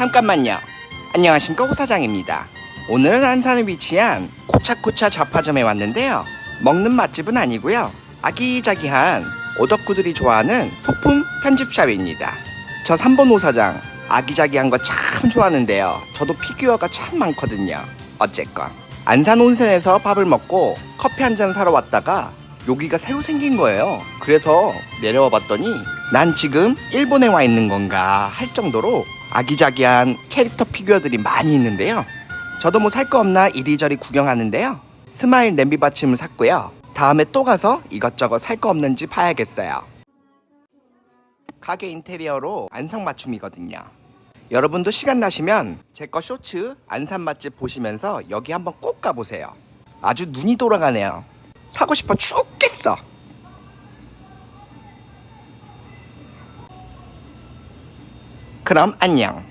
잠깐만요. 안녕하십니까 호사장입니다. 오늘은 안산에 위치한 코차코차 잡화점에 왔는데요. 먹는 맛집은 아니고요. 아기자기한 오덕구들이 좋아하는 소품 편집샵입니다. 저 3번 호사장 아기자기한 거 참 좋아하는데요. 저도 피규어가 참 많거든요. 어쨌건 안산 온천에서 밥을 먹고 커피 한 잔 사러 왔다가 여기가 새로 생긴 거예요. 그래서 내려와 봤더니 난 지금 일본에 와 있는 건가 할 정도로 아기자기한 캐릭터 피규어들이 많이 있는데요. 저도 뭐 살 거 없나 이리저리 구경하는데요. 스마일 냄비 받침을 샀고요. 다음에 또 가서 이것저것 살 거 없는지 봐야겠어요. 가게 인테리어로 안성맞춤이거든요. 여러분도 시간 나시면 제 거 쇼츠 안산 맛집 보시면서 여기 한번 꼭 가보세요. 아주 눈이 돌아가네요. 사고 싶어 죽겠어. 그럼 안녕.